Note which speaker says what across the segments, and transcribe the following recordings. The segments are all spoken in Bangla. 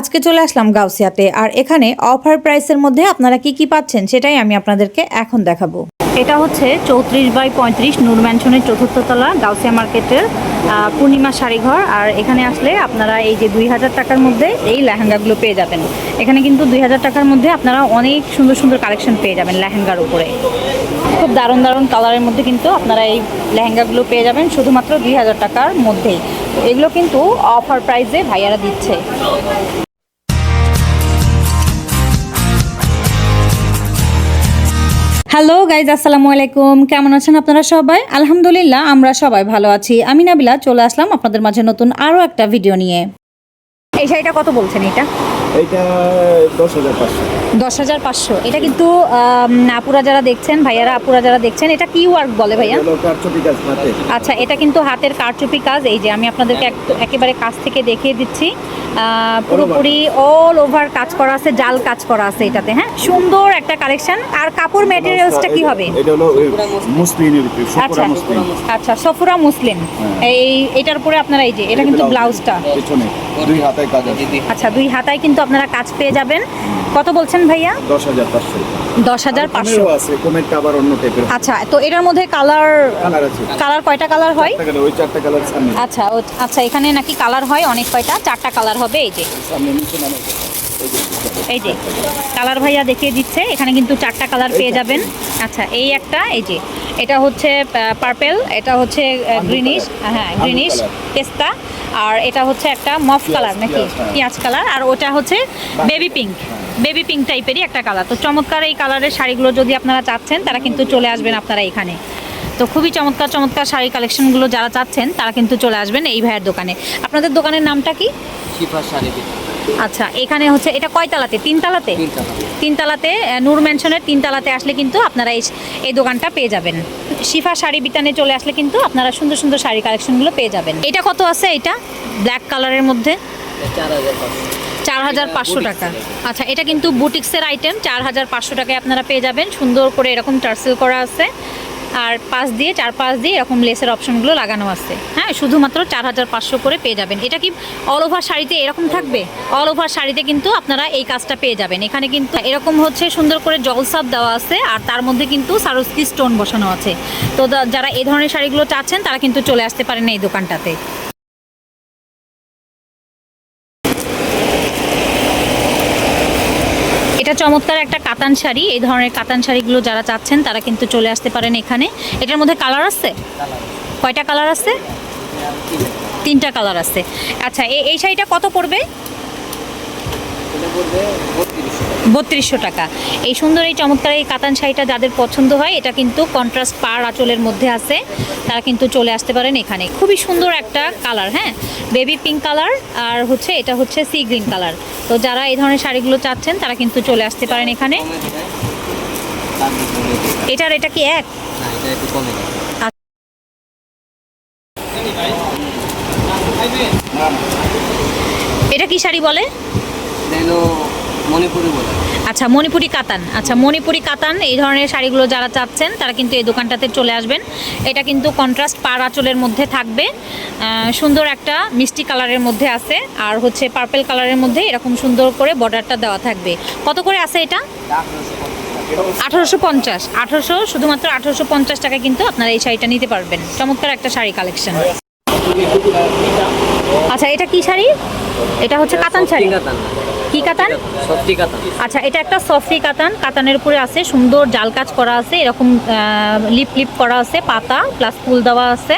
Speaker 1: আজকে চলে আসলাম গাউসিয়াতে। আর এখানে অফার প্রাইসের মধ্যে আপনারা কি কি পাচ্ছেন সেটাই আমি আপনাদেরকে এখন দেখাবো।
Speaker 2: এটা হচ্ছে চৌত্রিশ বাই পঁয়ত্রিশ নূর ম্যানশনের চতুর্থ তলা, গাউসিয়া মার্কেটের পূর্ণিমা শাড়িঘর। আর এখানে আসলে আপনারা এই যে দুই হাজার টাকার মধ্যে এই লেহেঙ্গাগুলো পেয়ে যাবেন। এখানে কিন্তু দুই হাজার টাকার মধ্যে আপনারা অনেক সুন্দর সুন্দর কালেকশন পেয়ে যাবেন লেহেঙ্গার উপরে। খুব দারুণ দারুণ কালারের মধ্যে কিন্তু আপনারা এই লেহেঙ্গাগুলো পেয়ে যাবেন শুধুমাত্র দুই হাজার টাকার মধ্যেই। এগুলো কিন্তু অফার প্রাইসে ভাইয়ারা দিচ্ছে।
Speaker 1: হ্যালো গাইজ আসসালামু আলাইকুম। কেমন আছেন আপনারা সবাই? আলহামদুলিল্লাহ, আমরা সবাই ভালো আছি। আমি নাবিলা, চলে আসলাম আপনাদের মাঝে নতুন আরও একটা ভিডিও নিয়ে।
Speaker 2: এই শাড়িটা কত বলছেন এটা?
Speaker 3: এইটা দশ হাজার পাঁচশো।
Speaker 2: দশ হাজার পাঁচশো। এটা কিন্তু আপুরা যারা দেখছেন ভাইয়ারা আপুরা যারা দেখছেন এটা কি ওয়ার্ক বলে ভাইয়া? আচ্ছা এটা কিন্তু হাতের কারচুপি কাজ। এই যে আমি আপনাদেরকে একেবারে কাছ থেকে দেখিয়ে দিচ্ছি। পুরোপুরি অল ওভার কাজ করা আছে জাল কাজ করা আছে এটাতে হ্যাঁ? সুন্দর একটা কালেকশন আর কাপড় ম্যাটেরিয়ালসটা কি হবে? আচ্ছা। আচ্ছা সফুরা মুসলিম। এই এটার উপরে আপনারা এই যে এটা কিন্তু ব্লাউজটা
Speaker 3: পেছনে দুই হাতে কাজ আছে।
Speaker 2: আচ্ছা দুই হাতায় কিন্তু আপনারা কাজ পেয়ে যাবেন। কত বলছেন? ভাইয়া?
Speaker 3: দশ হাজার পাঁচশো।
Speaker 2: দশ হাজার পাঁচশো।
Speaker 3: আছে কমেরটা আবার অন্য টাইপের
Speaker 2: আচ্ছা তো এটার মধ্যে কালার
Speaker 3: কালার আছে।
Speaker 2: কালার কয়টা কালার হয়?
Speaker 3: ওই চারটা কালার সামনে।
Speaker 2: আচ্ছা আচ্ছা এখানে নাকি কালার হয় অনেক কয়টা? চারটা কালার হবে এই যে।
Speaker 3: সামনে নিচে
Speaker 2: এই যে কালার ভাইয়া দেখিয়ে দিচ্ছে এখানে কিন্তু চারটা কালার পেয়ে যাবেন। আচ্ছা এই একটা এই যে এটা হচ্ছে পার্পেল এটা হচ্ছে গ্রিনিশ হ্যাঁ গ্রিনিশ পেস্তা। আর এটা হচ্ছে একটা মফ কালার নাকি?
Speaker 3: পেঁয়াজ।
Speaker 2: কালার। আর ওটা হচ্ছে বেবি পিঙ্ক বেবি পিঙ্ক টাইপেরই একটা কালার। তো চমৎকার এই কালারের শাড়িগুলো যদি আপনারা চাচ্ছেন তারা কিন্তু চলে আসবেন আপনারা এখানে। তো খুবই চমৎকার চমৎকার শাড়ি কালেকশনগুলো যারা চাচ্ছেন তারা কিন্তু চলে আসবেন এই ভাইয়ের দোকানে। আপনাদের দোকানের নামটা কি?
Speaker 4: শিফা শাড়ি
Speaker 2: আচ্ছা এখানে হচ্ছে এটা কয় তালাতে তিন তালাতে
Speaker 4: তিনটা
Speaker 2: তিনতলাতে আহ, নূর ম্যানশনের তিনতলাতে আসলে কিন্তু আপনারা এই এই দোকানটা পেয়ে যাবেন। শিফা শাড়ি বিতানে চলে আসলে কিন্তু আপনারা সুন্দর সুন্দর শাড়ি কালেকশনগুলো পেয়ে যাবেন। এটা কত আছে এটা? ব্ল্যাক কালারের মধ্যে?
Speaker 4: চার হাজার পাঁচশো।
Speaker 2: টাকা। আচ্ছা এটা কিন্তু বুটিক্সের আইটেম চার হাজার পাঁচশো টাকায় আপনারা পেয়ে যাবেন। সুন্দর করে এরকম টার্সেল করা আছে। আর পাশ দিয়ে চার পাশ দিয়ে এরকম লেসের অপশনগুলো লাগানো আছে। হ্যাঁ শুধুমাত্র চার হাজার পাঁচশো করে পেয়ে যাবেন। এটা কি অল ওভার শাড়িতে এরকম থাকবে? অল ওভার শাড়িতে কিন্তু আপনারা এই কাজটা পেয়ে যাবেন। এখানে কিন্তু এরকম হচ্ছে সুন্দর করে জলসাপ দেওয়া আছে আর তার মধ্যে কিন্তু সারস্কি স্টোন বসানো আছে। তো যারা এই ধরনের শাড়িগুলো চাচ্ছেন তারা কিন্তু চলে আসতে পারেন এই দোকানটাতে। চমৎকার একটা কাতান শাড়ি। এই ধরনের কাতান শাড়িগুলো যারা চাচ্ছেন, তারা কিন্তু চলে আসতে পারেন এখানে। এটার মধ্যে কালার আছে? কয়টা কালার আছে? তিনটা কালার আছে। আচ্ছা এই শাড়িটা কত পড়বে?
Speaker 4: বত্রিশশো
Speaker 2: টাকা। এই সুন্দর, এই চমৎকার এই কাতান শাড়িটা যাদের পছন্দ হয়, এটা কিন্তু কন্ট্রাস্ট পার আঁচলের মধ্যে আছে। তারা কিন্তু চলে আসতে পারেন এখানে। খুবই সুন্দর একটা কালার হ্যাঁ? বেবি পিঙ্ক কালার আর হচ্ছে, এটা হচ্ছে সি গ্রিন কালার তো যারা এই ধরনের শাড়িগুলো চাচ্ছেন, তারা কিন্তু চলে আসতে পারেন এখানে। এটার এটা কি এক?
Speaker 4: এটা
Speaker 2: কি শাড়ি বলে?
Speaker 4: মণিপুরি বলে।
Speaker 2: আচ্ছা মণিপুরি কাতান। আচ্ছা মণিপুরি কাতান এই ধরনের শাড়িগুলো যারা চাচ্ছেন তারা কিন্তু এই দোকানটাতে চলে আসবেন। এটা কিন্তু কন্ট্রাস্ট পার আঁচলের মধ্যে থাকবে। সুন্দর একটা মিষ্টি কালারের মধ্যে আছে। আর হচ্ছে পার্পেল কালারের মধ্যে এরকম সুন্দর করে বর্ডারটা দেওয়া থাকবে। কত করে আছে এটা? আঠারোশো পঞ্চাশ। আঠারোশো শুধুমাত্র আঠারোশো পঞ্চাশ টাকায় কিন্তু আপনারা এই শাড়িটা নিতে পারবেন। চমৎকার একটা শাড়ি কালেকশন আচ্ছা এটা কি শাড়ি? এটা হচ্ছে কাতান শাড়ি।
Speaker 4: কাতান।
Speaker 2: কি কাতান?
Speaker 4: সত্যি কাতান।
Speaker 2: আচ্ছা এটা একটা সফটি কাতান। কাতানের উপরে আছে সুন্দর জাল কাজ করা আছে এরকম লিপ লিপ করা আছে পাতা প্লাস ফুল দেওয়া আছে।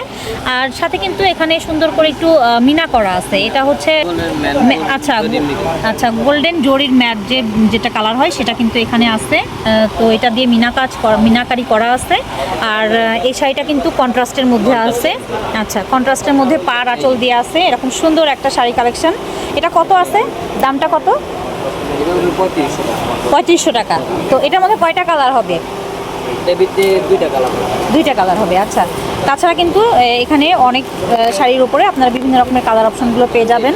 Speaker 2: আর সাথে কিন্তু এখানে সুন্দর করে একটু মিনা করা আছে। এটা হচ্ছে আচ্ছা আচ্ছা গোল্ডেন জরির ম্যাট যে যেটা কালার হয় সেটা কিন্তু এখানে আছে। তো এটা দিয়ে মিনা কাজ করা- মিনাকারি করা আছে। আর এই শাড়িটা কিন্তু কন্ট্রাস্টের মধ্যে আছে। আচ্ছা কন্ট্রাস্টের মধ্যে পার আঁচল দিয়ে আছে। এরকম সুন্দর একটা শাড়ি কালেকশন এটা কত আছে? দামটা কত?
Speaker 4: পঁয়ত্রিশশো টাকা।
Speaker 2: তো এটার মধ্যে কয়টা কালার হবে?
Speaker 4: দুইটা কালার
Speaker 2: হবে। আচ্ছা। তাছাড়া কিন্তু এখানে অনেক শাড়ির উপরে আপনারা বিভিন্ন রকমের কালার অপশনগুলো পেয়ে যাবেন।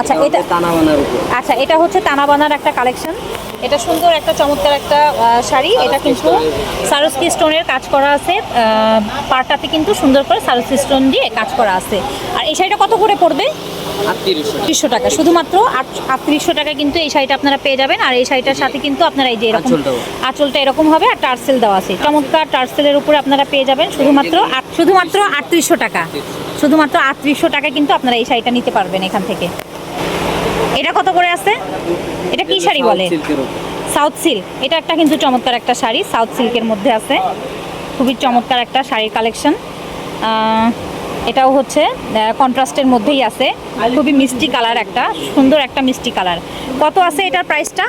Speaker 2: আচ্ছা এটা আচ্ছা এটা হচ্ছে তানাবানার একটা কালেকশন এটা সুন্দর একটা চমৎকার একটা শাড়ি। এটা কিন্তু সারস্কি স্টোনের কাজ করা আছে। পাড়টাতে কিন্তু সুন্দর করে সারস্কি স্টোন দিয়ে কাজ করা আছে। আর এই শাড়িটা কত করে পড়বে?
Speaker 4: আটত্রিশশো
Speaker 2: টাকা। শুধুমাত্র আট- আটত্রিশশো টাকা কিন্তু এই শাড়িটা আপনারা পেয়ে যাবেন আর এই শাড়িটার সাথে কিন্তু আপনারা এই যে এরকম আঁচলটা এরকম হবে আর টার্সেল দেওয়া আছে। চমৎকার টার্সেলের উপরে আপনারা পেয়ে যাবেন শুধুমাত্র শুধুমাত্র আটত্রিশশো টাকা। শুধুমাত্র আটত্রিশশো টাকা কিন্তু আপনারা এই শাড়িটা নিতে পারবেন এখান থেকে। এটা কত করে আছে? এটা কি শাড়ি বলে? সাউথ সিল্ক এটা একটা কিন্তু চমৎকার একটা শাড়ি সাউথ সিল্কের মধ্যে আছে। খুবই চমৎকার একটা শাড়ির কালেকশন এটাও হচ্ছে কন্ট্রাস্টের মধ্যেই আছে। খুবই মিষ্টি কালার একটা, সুন্দর একটা মিষ্টি কালার। কত আছে এটার প্রাইসটা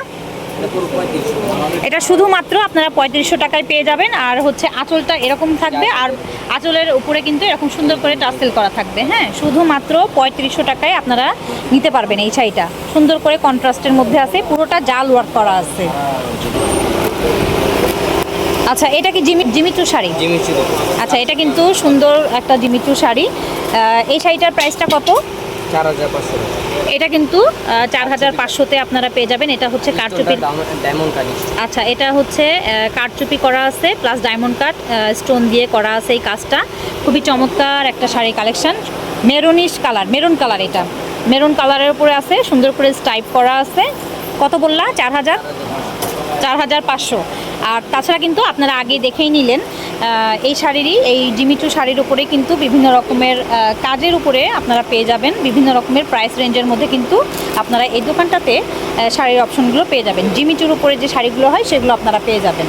Speaker 4: এটা
Speaker 2: শুধুমাত্র আপনারা পঁয়ত্রিশশো টাকায় পেয়ে যাবেন, আর হচ্ছে আঁচলটা এরকম থাকবে, আর আঁচলের উপরে কিন্তু এরকম সুন্দর করে টার্সেল করা থাকবে হ্যাঁ? শুধুমাত্র পঁয়ত্রিশশো টাকায় আপনারা নিতে পারবেন এই শাড়িটা। সুন্দর করে কন্ট্রাস্টের মধ্যে আছে, পুরোটা জাল ওয়ার্ক করা আছে। আচ্ছা এটা কি জিমি জিমিচু শাড়ি?
Speaker 4: উপর
Speaker 2: আচ্ছা এটা কিন্তু সুন্দর একটা জিমিচু শাড়ি। এই শাড়িটার প্রাইসটা কত?
Speaker 4: চার হাজার পাঁচশো।
Speaker 2: এটা কিন্তু চার হাজার পাঁচশোতে আপনারা পেয়ে যাবেন। এটা হচ্ছে কারচুপির
Speaker 4: ডায়মন্ড কাটিং
Speaker 2: আচ্ছা এটা হচ্ছে আহ, কাঠচুপি করা আছে প্লাস ডায়মন্ড কাট স্টোন দিয়ে করা আছে এই কাজটা। খুবই চমৎকার একটা sari collection. Maroonish colour maroon colour এটা। মেরুন কালারের উপরে আছে সুন্দর করে স্টাইপ করা আছে। কত বললা? চার হাজার? চার হাজার পাঁচশো। আর তাছাড়া কিন্তু আপনারা আগে দেখেই নিলেন এই শাড়িরই, এই জিমিচু শাড়ির উপরে কিন্তু বিভিন্ন রকমের কাজের উপরে আপনারা পেয়ে যাবেন, বিভিন্ন রকমের প্রাইস রেঞ্জের মধ্যে কিন্তু আপনারা এই দোকানটাতে শাড়ির অপশনগুলো পেয়ে যাবেন। জিমিচুর উপরে যে শাড়িগুলো হয় সেগুলো আপনারা পেয়ে যাবেন।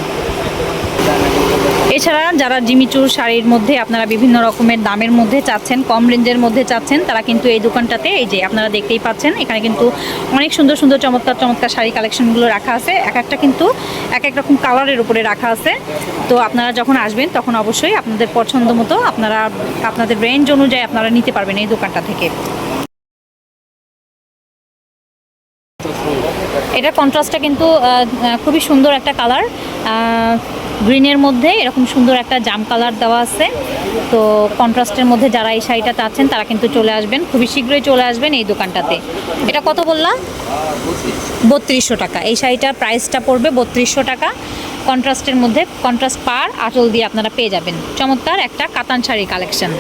Speaker 2: এছাড়া যারা জিমিচুর শাড়ির মধ্যে আপনারা বিভিন্ন রকমের দামের মধ্যে চাচ্ছেন, কম রেঞ্জের মধ্যে চাচ্ছেন, তারা কিন্তু এই দোকানটাতে এই যে আপনারা দেখতেই পাচ্ছেন, এখানে কিন্তু অনেক সুন্দর সুন্দর চমৎকার চমৎকার শাড়ি কালেকশনগুলো রাখা আছে। এক একটা কিন্তু এক এক রকম কালারের উপরে রাখা আছে। তো আপনারা যখন আসবেন, তখন অবশ্যই আপনাদের পছন্দ মতো আপনারা আপনাদের রেঞ্জ অনুযায়ী আপনারা নিতে পারবেন এই দোকানটা থেকে। এটার কন্ট্রাস্টটা কিন্তু খুবই সুন্দর একটা কালার। গ্রিনের মধ্যে এরকম সুন্দর একটা জাম কালার দেওয়া আছে। তো কন্ট্রাস্টের মধ্যে যারা এই শাড়িটা চাচ্ছেন, তারা কিন্তু চলে আসবেন। খুবই শীঘ্রই চলে আসবেন এই দোকানটাতে। এটা কত বললাম বত্রিশশো টাকা। এই শাড়িটার প্রাইসটা পড়বে বত্রিশশো টাকা। কন্ট্রাস্টের মধ্যে কন্ট্রাস্ট পার আঁচল দিয়ে আপনারা পেয়ে যাবেন। চমৎকার একটা কাতান শাড়ি কালেকশন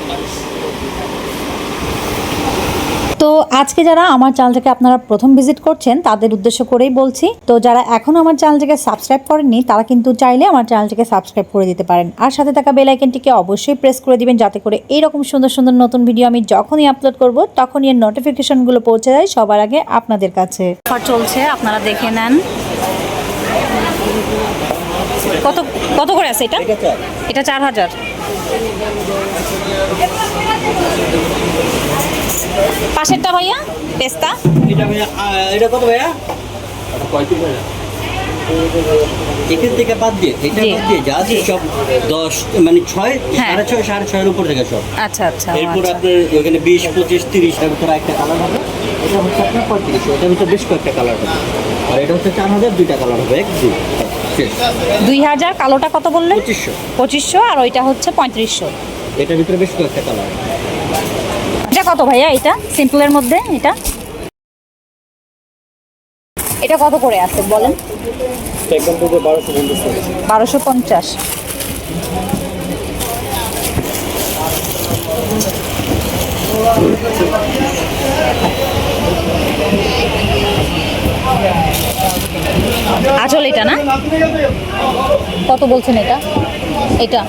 Speaker 1: তো আজকে যারা আমার চ্যানেলটাকে আপনারা প্রথম ভিজিট করছেন তাদের উদ্দেশ্য করেই বলছি। তো যারা এখনও আমার চ্যানেলটাকে সাবস্ক্রাইব করেননি তারা কিন্তু চাইলে আমার চ্যানেলটাকে সাবস্ক্রাইব করে দিতে পারেন। আর সাথে থাকা বেল আইকনটিকে অবশ্যই প্রেস করে দিবেন যাতে করে এইরকম সুন্দর সুন্দর নতুন ভিডিও আমি যখনই আপলোড করব তখনই এর নোটিফিকেশনগুলো পৌঁছে যায় সবার আগে আপনাদের কাছে।
Speaker 2: চলছে আপনারা দেখে নেন। কত কত করে আছে এটা? এটা চার হাজার। পাশেরটা ভাইয়া পেস্তা।
Speaker 5: এটা ভাইয়া এটা কত ভাইয়া? এখান থেকে বাদ দিয়ে এটা বাদ দিয়ে যা আছে সব দশ মানে ছয়
Speaker 2: হ্যাঁ।
Speaker 5: সাড়ে ছয় সাড়ে ছয়ের উপর থেকে সব।
Speaker 2: আচ্ছা আচ্ছা
Speaker 5: এরপর
Speaker 2: আচ্ছা।
Speaker 5: আপনার ওখানে বিশ পঁচিশ তিরিশ এর ভিতরে একটা কালার হবে। এটা হচ্ছে আপনার পঁয়ত্রিশ এটার ভিতরে বেশ কয়েকটা কালার হবে। আর এটা হচ্ছে চার হাজার দুইটা কালার হবে এক দুই
Speaker 2: দুই হাজার কালোটা কত বললেন?
Speaker 5: পঁচিশশো।
Speaker 2: পঁচিশশো আর ওইটা হচ্ছে পঁয়ত্রিশশো।
Speaker 5: এটার ভিতরে বেশ কয়েকটা কালার
Speaker 2: কত ভাইয়া এটা? সিম্পলের মধ্যে এটা? এটা কত করে আছে বলেন?
Speaker 3: বারোশো পঞ্চাশ।
Speaker 2: আচল এটা না? কত বলছেন এটা? এটা।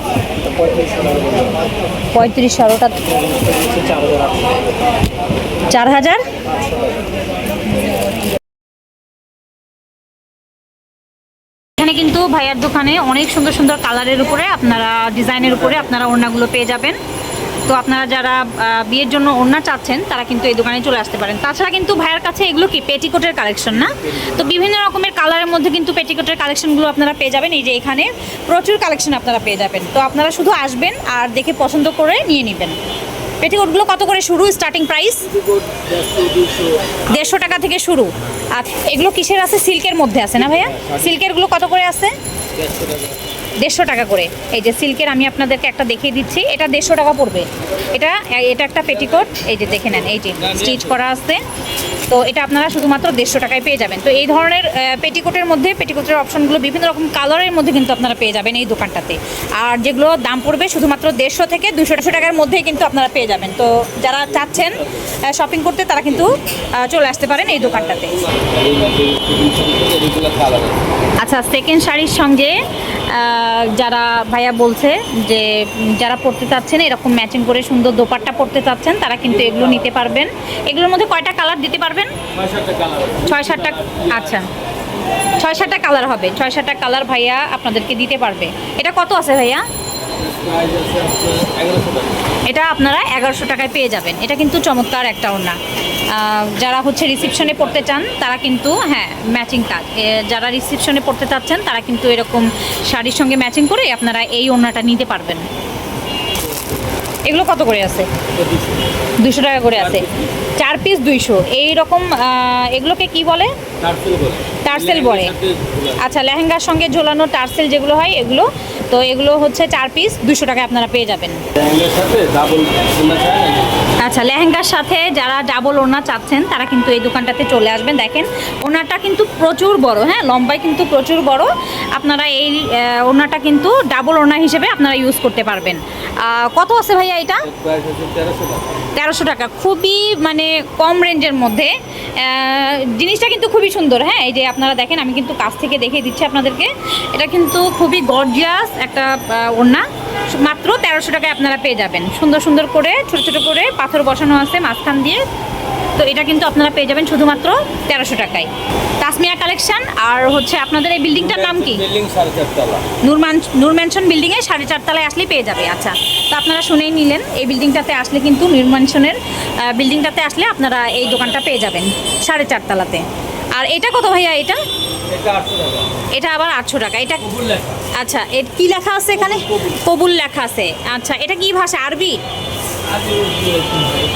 Speaker 2: পঁয়ত্রিশ আর ওটা চার হাজার। এখানে কিন্তু ভাইয়ার দোকানে অনেক সুন্দর সুন্দর কালারের উপরে আপনারা, ডিজাইনের উপরে আপনারা ওড়নাগুলো পেয়ে যাবেন। তো আপনারা যারা বিয়ের জন্য ওড়না চাচ্ছেন, তারা কিন্তু এই দোকানে চলে আসতে পারেন। তাছাড়া কিন্তু ভাইয়ের কাছে এগুলো কি পেটিকোটের কালেকশন না? তো বিভিন্ন রকমের কালারের মধ্যে কিন্তু পেটিকোটের কালেকশনগুলো আপনারা পেয়ে যাবেন। এই যে এখানে প্রচুর কালেকশন আপনারা পেয়ে যাবেন। তো আপনারা শুধু আসবেন আর দেখে পছন্দ করে নিয়ে নেবেন। পেটিকোটগুলো কত করে শুরু? স্টার্টিং প্রাইস দেড়শো টাকা থেকে শুরু। আর এগুলো কিসের আছে? সিল্কের মধ্যে আছে না ভাইয়া? সিল্কেরগুলো কত করে আছে? দেড়শো টাকা করে। এই যে সিল্কের আমি আপনাদেরকে একটা দেখিয়ে দিচ্ছি, এটা দেড়শো টাকা পড়বে। এটা এটা একটা পেটিকোট, এই যে দেখে নেন, এই যে স্টিচ করা আছে। তো এটা আপনারা শুধুমাত্র দেড়শো টাকায় পেয়ে যাবেন। তো এই ধরনের পেটিকোটের মধ্যে, পেটিকোটের অপশনগুলো বিভিন্ন রকম কালারের মধ্যে কিন্তু আপনারা পেয়ে যাবেন এই দোকানটাতে। আর যেগুলো দাম পড়বে শুধুমাত্র দেড়শো থেকে দুশো টাকার মধ্যেই কিন্তু আপনারা পেয়ে যাবেন। তো যারা চাচ্ছেন শপিং করতে, তারা কিন্তু চলে আসতে পারেন এই দোকানটাতে। আচ্ছা সেকেন্ড শাড়ির সঙ্গে যারা ভাইয়া বলছে যে যারা পড়তে চাচ্ছেন, এরকম ম্যাচিং করে সুন্দর দোপাট্টা পড়তে চাচ্ছেন, তারা কিন্তু এগুলো নিতে পারবেন। এগুলোর মধ্যে কয়টা কালার দিতে পারবেন? ছয় সাতটা আচ্ছা। ছয় সাতটা কালার হবে। ছয় সাতটা কালার ভাইয়া আপনাদেরকে দিতে পারবে। এটা কত আছে ভাইয়া? এটা আপনারা এগারোশো টাকায় পেয়ে যাবেন। এটা কিন্তু চমৎকার একটা ওড়না। যারা হচ্ছে রিসিপশনে পড়তে চান তারা কিন্তু হ্যাঁ ম্যাচিং কাজ যারা রিসিপশনে পড়তে চাচ্ছেন তারা কিন্তু এরকম শাড়ির সঙ্গে ম্যাচিং করে আপনারা এই ওড়নাটা নিতে পারবেন। এগুলো কত করে আছে? দুশো টাকা করে আছে। চার পিস দুইশো। এইরকম এগুলোকে কি বলে? টার্সেল বলে। আচ্ছা লেহেঙ্গার সঙ্গে ঝোলানো টার্সেল যেগুলো হয় এগুলো তো এগুলো হচ্ছে চার পিস দুশো টাকায় আপনারা পেয়ে যাবেন। আচ্ছা লেহেঙ্গার সাথে যারা ডাবল ওনার চাচ্ছেন তারা কিন্তু এই দোকানটাতে চলে আসবেন। দেখেন ওনারটা কিন্তু প্রচুর বড় হ্যাঁ? লম্বাই কিন্তু প্রচুর বড়। আপনারা এই ওনারটা কিন্তু ডাবল ওনার হিসেবে আপনারা ইউজ করতে পারবেন। কত আছে ভাইয়া এটা? তেরোশো টাকা। খুবই মানে কম রেঞ্জের মধ্যে। জিনিসটা কিন্তু খুবই সুন্দর হ্যাঁ? এই যে আপনারা দেখেন আমি কিন্তু কাছ থেকে দেখিয়ে দিচ্ছি আপনাদেরকে। এটা কিন্তু খুবই গর্জিয়াস একটা ওড়না। মাত্র তেরোশো টাকায় আপনারা পেয়ে যাবেন। সুন্দর সুন্দর করে ছোট ছোট করে পাথর বসানো আছে মাঝখান দিয়ে। তো এটা কিন্তু আপনারা পেয়ে যাবেন শুধুমাত্র তেরোশো টাকায়। তাসমিয়া কালেকশন আর হচ্ছে আপনাদের এই বিল্ডিংটার নাম কি? নূরমান নূর ম্যানশন বিল্ডিংয়ে সাড়ে চারতলায় আসলেই পেয়ে যাবে আচ্ছা। তো আপনারা শুনেই নিলেন এই বিল্ডিংটাতে আসলে কিন্তু নূর ম্যানশনের বিল্ডিংটাতে আসলে আপনারা এই দোকানটা পেয়ে যাবেন সাড়ে চারতলাতে। আর এটা কত ভাইয়া এটা? এটা আবার আটশো টাকা এটা আচ্ছা এর কি লেখা আছে এখানে? কবুল লেখা আছে আচ্ছা। এটা কি ভাষা আরবি?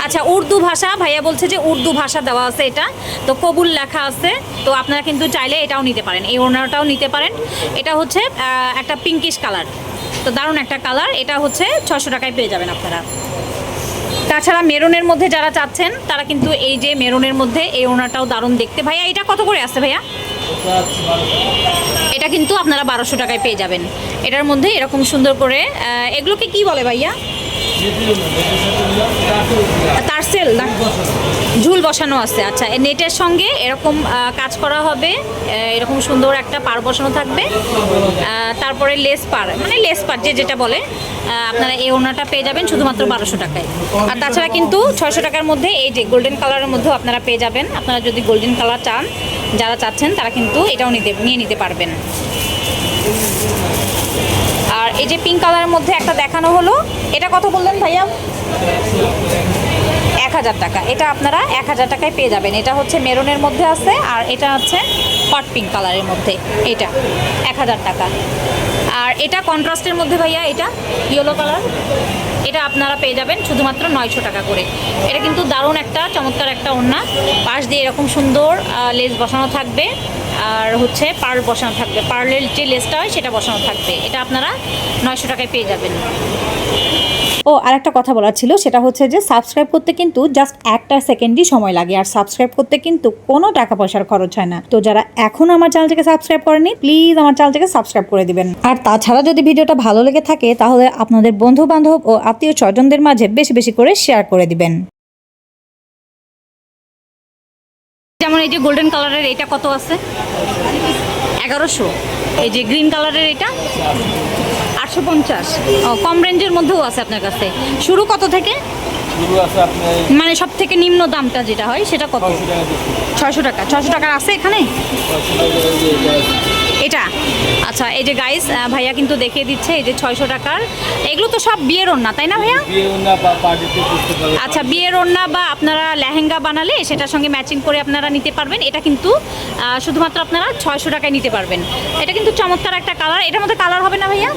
Speaker 2: আচ্ছা উর্দু ভাষা, ভাইয়া বলছে যে উর্দু ভাষা দেওয়া আছে এটা। তো কবুল লেখা আছে। তো আপনারা কিন্তু চাইলে এটাও নিতে পারেন, এই ওনারটাও নিতে পারেন। এটা হচ্ছে একটা পিঙ্কিশ কালার তো দারুণ একটা কালার এটা হচ্ছে ছশো টাকায় পেয়ে যাবেন আপনারা। তাছাড়া মেরুনের মধ্যে যারা চাচ্ছেন, তারা কিন্তু এই যে মেরুনের মধ্যে এই ওনারটাও দারুণ দেখতে। ভাইয়া, এটা কত করে আছে ভাইয়া? এটা কিন্তু আপনারা বারোশো টাকায় পেয়ে যাবেন। এটার মধ্যে এরকম সুন্দর করে এগুলোকে কি বলে ভাইয়া? তারসেল না? ঝুল বসানো আছে। আচ্ছা নেটের সঙ্গে এরকম কাজ করা হবে। এরকম সুন্দর একটা পার বসানো থাকবে। তারপরে লেস পার মানে লেস পার যে যেটা বলে আপনারা এই ওনাটা পেয়ে যাবেন শুধুমাত্র বারোশো টাকায়। আর তাছাড়া কিন্তু ছয়শো টাকার মধ্যে এই যে গোল্ডেন কালারের মধ্যেও আপনারা পেয়ে যাবেন। আপনারা যদি গোল্ডেন কালার চান, যারা চাচ্ছেন, তারা কিন্তু এটাও নিতে, নিয়ে নিতে পারবেন। আর এই যে পিঙ্ক কালারের মধ্যে একটা দেখানো হলো, এটা কত ভাইয়া? এক হাজার টাকা। এটা আপনারা এক হাজার টাকায় পেয়ে যাবেন। এটা হচ্ছে মেরুনের মধ্যে আছে আর এটা হচ্ছে হট পিঙ্ক কালারের মধ্যে। এটা এক হাজার টাকা। আর এটা কন্ট্রাস্টের মধ্যে ভাইয়া, এটা ইয়েলো কালার এটা আপনারা পেয়ে যাবেন শুধুমাত্র নয়শো টাকা করে। এটা কিন্তু দারুণ একটা, চমৎকার একটা ওড়না। পাশ দিয়ে এরকম সুন্দর লেস বসানো থাকবে। আর হচ্ছে পার্ল বসানো থাকবে। পার্লের যে লেসটা হয়, সেটা বসানো থাকবে। এটা আপনারা নয়শো টাকায় পেয়ে যাবেন।
Speaker 1: ও আর একটা কথা বলার ছিল, সেটা হচ্ছে যে সাবস্ক্রাইব করতে কিন্তু জাস্ট একটা সেকেন্ডই সময় লাগে, আর সাবস্ক্রাইব করতে কিন্তু কোনো টাকা পয়সার খরচ হয় না। তো যারা এখন আমার চ্যানেলটাকে সাবস্ক্রাইব করেনি প্লিজ আমার চ্যানেলটাকে সাবস্ক্রাইব করে দিবেন। আর তাছাড়া যদি ভিডিওটা ভালো লেগে থাকে, তাহলে আপনাদের বন্ধু বান্ধব ও আত্মীয় স্বজনদের মাঝে বেশি বেশি করে শেয়ার করে দিবেন।
Speaker 2: যেমন এই যে গোল্ডেন কালারের এটা কত আছে? এগারোশো। এই যে গ্রিন কালারের এটা? আটশো পঞ্চাশ। ও কম রেঞ্জের মধ্যেও আছে আপনার কাছে। শুরু কত থেকে?
Speaker 3: শুরু আছে আপনার
Speaker 2: মানে সব থেকে নিম্ন দামটা যেটা হয় সেটা কত? ছয়শো টাকা ছয়শো টাকার আছে এখানে? এটা? আচ্ছা এই যে গাইস ভাইয়া কিন্তু দেখিয়ে দিচ্ছে এই যে ছয়শো টাকার। এগুলো তো সব বিয়ের ওড়না তাই না ভাইয়া? আচ্ছা বিয়ের ওড়না বা আপনারা লেহেঙ্গা বানালে সেটার সঙ্গে ম্যাচিং করে আপনারা নিতে পারবেন। এটা কিন্তু শুধুমাত্র আপনারা ছয়শো টাকায় নিতে পারবেন। এটা কিন্তু চমৎকার একটা কালার এটার মধ্যে কালার হবে না ভাইয়া?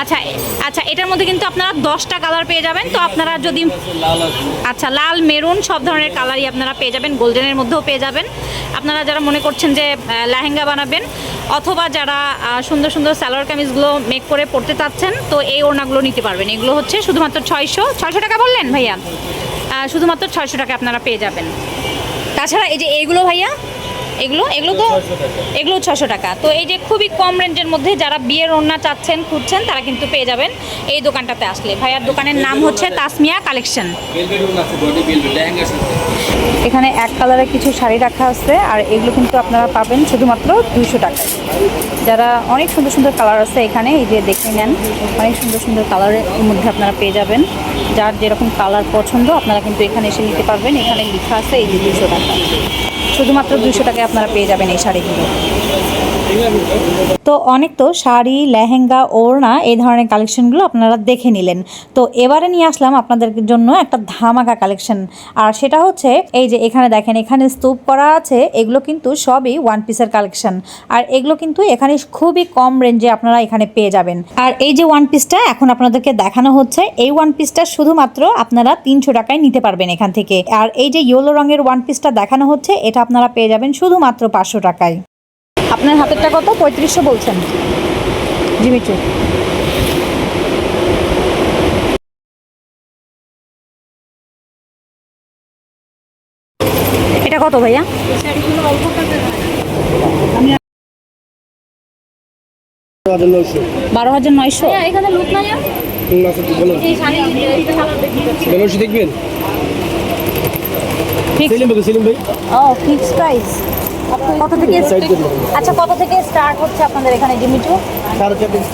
Speaker 2: আচ্ছা আচ্ছা এটার মধ্যে কিন্তু আপনারা দশটা কালার পেয়ে যাবেন। তো আপনারা যদি আচ্ছা লাল মেরুন সব ধরনের কালারই আপনারা পেয়ে যাবেন। গোল্ডেনের মধ্যেও পেয়ে যাবেন। আপনারা যারা মনে করছেন যে লেহেঙ্গা বানাবেন অথবা যারা সুন্দর সুন্দর সালোয়ার কামিজগুলো মেক করে পড়তে চাচ্ছেন তো এই ওড়নাগুলো নিতে পারবেন। এগুলো হচ্ছে শুধুমাত্র ছয়শো ছয়শো টাকা বললেন ভাইয়া? শুধুমাত্র ছয়শো টাকা আপনারা পেয়ে যাবেন।
Speaker 4: তাছাড়া এই যে এইগুলো ভাইয়া এগুলো এগুলো তো এগুলো ছশো টাকা। তো এই যে খুবই কম রেঞ্জের মধ্যে যারা বিয়ের ওড়না চাচ্ছেন খুঁজছেন তারা কিন্তু পেয়ে যাবেন এই দোকানটাতে আসলে। ভাইয়ার দোকানের নাম হচ্ছে তাসমিয়া কালেকশন।
Speaker 2: এখানে এক কালারের কিছু শাড়ি রাখা আছে, আর এগুলো কিন্তু আপনারা পাবেন শুধুমাত্র দুইশো টাকায়। যারা অনেক সুন্দর সুন্দর কালার আছে এখানে, এই যে দেখে নেন, অনেক সুন্দর সুন্দর কালারের মধ্যে আপনারা পেয়ে যাবেন। যার যেরকম কালার পছন্দ, আপনারা কিন্তু এখানে এসে নিতে পারবেন। এখানে লেখা আছে এই যে দুশো টাকা। শুধুমাত্র দুশো টাকায় আপনারা পেয়ে যাবেন এই শাড়িগুলো। তো অনেক তো শাড়ি, লেহেঙ্গা, ওড়না এই ধরনের কালেকশনগুলো আপনারা দেখে নিলেন। তো এবারে নিয়ে আসলাম আপনাদের জন্য একটা ধামাকা কালেকশন আর সেটা হচ্ছে, এই যে এখানে দেখেন, এখানে স্তূপ করা আছে, এগুলো কিন্তু সবই ওয়ান পিসের কালেকশন আর এগুলো কিন্তু এখানে খুবই কম রেঞ্জে আপনারা এখানে পেয়ে যাবেন। আর এই যে ওয়ান পিসটা এখন আপনাদেরকে দেখানো হচ্ছে, এই ওয়ান পিসটা শুধুমাত্র আপনারা তিনশো টাকায় নিতে পারবেন এখান থেকে। আর এই যে ইয়েলো রঙের ওয়ান পিসটা দেখানো হচ্ছে, এটা আপনারা পেয়ে যাবেন শুধুমাত্র পাঁচশো টাকায়। আপনার হাতেরটা কত? পঁয়ত্রিশশো বলছেন। জিমিচু এটা কত ভাইয়া? বারো হাজার নয়শো।
Speaker 6: দেখবেন?
Speaker 2: ফিক্স প্রাইস কত থেকে আচ্ছা কত থেকে স্টার্ট হচ্ছে আপনাদের এখানে জিমিটু
Speaker 6: সাড়ে চার দিন